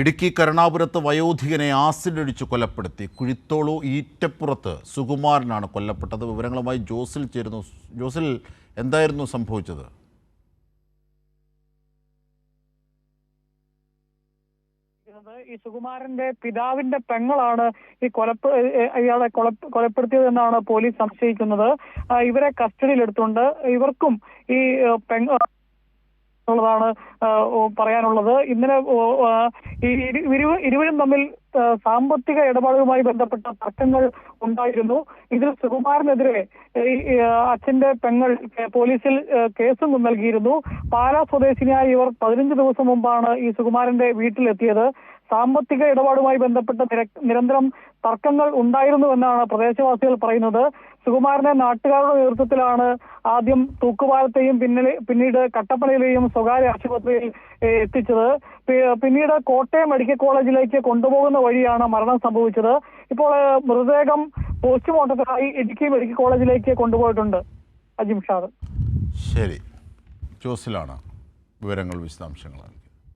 ഇടുക്കി കരുണാപുരത്ത് വയോധികനെ ആസിഡടിച്ച് കൊലപ്പെടുത്തി. കുഴിത്തോളു ഈറ്റപ്പുറത്ത് സുകുമാരനാണ് കൊല്ലപ്പെട്ടത്. വിവരങ്ങളുമായി ജോസിൽ ചേരുന്നു. ജോസിൽ എന്തായിരുന്നു സംഭവിച്ചത്? ഈ സുകുമാരന്റെ പിതാവിന്റെ പെങ്ങളാണ് ഈ കൊലപ്പ ഇയാളെ കൊലപ്പെടുത്തിയത് കൊലപ്പെടുത്തിയതെന്നാണ് പോലീസ് സംശയിക്കുന്നത്. ഇവരെ കസ്റ്റഡിയിലെടുത്തുകൊണ്ട് ഇവർക്കും ഈ പെങ്ങ എന്നുള്ളതാണ് പറയാനുള്ളത്. ഇന്നലെ ഇരുവരും തമ്മിൽ സാമ്പത്തിക ഇടപാടുകളുമായി ബന്ധപ്പെട്ട തർക്കങ്ങൾ ഉണ്ടായിരുന്നു. ഇതിൽ ആ, അച്ഛന്റെ പെങ്ങൾ പോലീസിൽ കേസും നൽകിയിരുന്നു. പാലാ സ്വദേശിനിയായ ഇവർ പതിനഞ്ച് ദിവസം മുമ്പാണ് ഈ സുകുമാരന്റെ വീട്ടിലെത്തിയത്. സാമ്പത്തിക ഇടപാടുമായി ബന്ധപ്പെട്ട് നിരന്തരം തർക്കങ്ങൾ ഉണ്ടായിരുന്നുവെന്നാണ് പ്രദേശവാസികൾ പറയുന്നത്. സുകുമാരനെ നാട്ടുകാരുടെ നേതൃത്വത്തിലാണ് ആദ്യം തൂക്കുപാലത്തെയും പിന്നിലെ പിന്നീട് കട്ടപ്പനയിലെയും സ്വകാര്യ ആശുപത്രിയിൽ എത്തിച്ചത്. പിന്നീട് കോട്ടയം മെഡിക്കൽ കോളേജിലേക്ക് കൊണ്ടുപോകുന്ന വഴിയാണ് മരണം സംഭവിച്ചത്. ഇപ്പോൾ മൃതദേഹം പോസ്റ്റ്മോർട്ടത്തിനായി ഇടുക്കി മെഡിക്കൽ കോളേജിലേക്ക് കൊണ്ടുപോയിട്ടുണ്ട്. അജിം ഷാദ്. ശരി. ജോസിലാണ് വിവരങ്ങൾ വിശദാംശങ്ങൾ. നൽകിയത്